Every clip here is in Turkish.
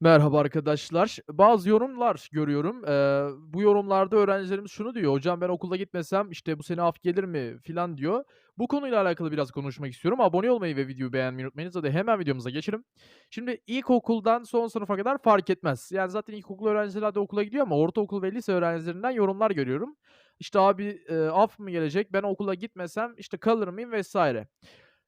Merhaba arkadaşlar. Bazı yorumlar görüyorum. Eee, bu yorumlarda öğrencilerimiz şunu diyor: "Hocam ben okula gitmesem, işte, bu sene af gelir mi?" filan diyor. Bu konuyla alakalı biraz konuşmak istiyorum. Abone olmayı ve videoyu beğenmeyi unutmayınız. Hadi hemen videomuza geçelim. Şimdi ilkokuldan son sınıfa kadar fark etmez. Yani zaten ilkokul öğrencileri hadi okula gidiyor ama ortaokul ve lise öğrencilerinden yorumlar görüyorum. İşte, "Abi, eee, af mı gelecek? Ben okula gitmesem, işte, kalır mıyım?" vs.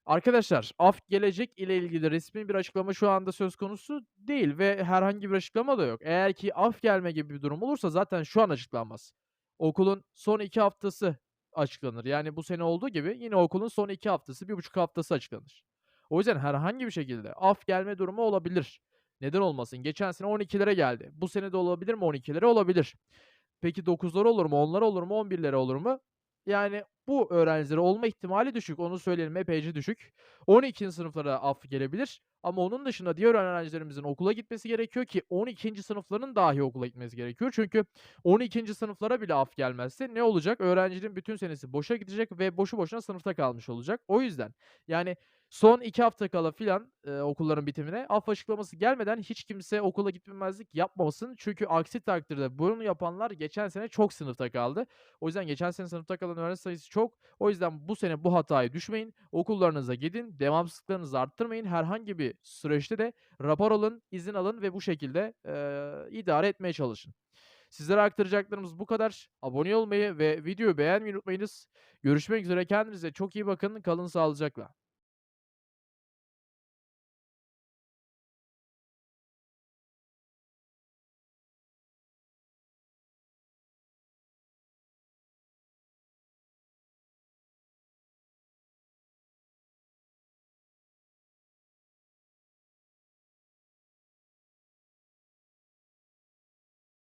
Arkadaşlar, af gelecek ile ilgili resmî bir açıklama şu anda söz konusu değil ve herhangi bir açıklama da yok. Eğer ki af gelme gibi bir durum olursa zaten şu an açıklanmaz. Okulun son 2 haftası açıklanır. Yani bu sene olduğu gibi yine okulun son 2 haftası, 1,5 haftası açıklanır. O yüzden herhangi bir şekilde af gelme durumu olabilir. Neden olmasın? Geçen sene 12'lere geldi. Bu sene de olabilir mi 12'lere? Olabilir. Peki 9'lar olur mu? 10'lar olur mu? 11'lere olur mu? Yani bu öğrencilere olma ihtimali düşük. Onu söyleyelim, epeyce düşük. 12'nci sınıflara af gelebilir ama onun dışında diğer öğrencilerimizin okula gitmesi gerekiyor ki 12'nci sınıfların dahi okula gitmesi gerekiyor. Çünkü 12'nci sınıflara bile af gelmezse ne olacak? Öğrencinin bütün senesi boşa gidecek ve boşu boşuna sınıfta kalmış olacak. O yüzden, yani son 2 hafta kala filan, eee, okulların bitimine af açıklaması gelmeden hiç kimse okula gitmemezlik yapmasın. Çünkü aksi takdirde bunu yapanlar geçen sene çok sınıfta kaldı. O yüzden geçen sene sınıfta kalan öğrenci sayısı çok. O yüzden bu sene bu hataya düşmeyin. Okullarınıza gidin, devamsızlıklarınızı arttırmayın. Herhangi bir süreçte de rapor alın, izin alın ve bu şekilde, eee, idare etmeye çalışın. Sizlere aktaracaklarımız bu kadar. Abone olmayı ve videoyu beğenmeyi unutmayınız. Görüşmek üzere. Kendinize çok iyi bakın. Kalın sağlıcakla.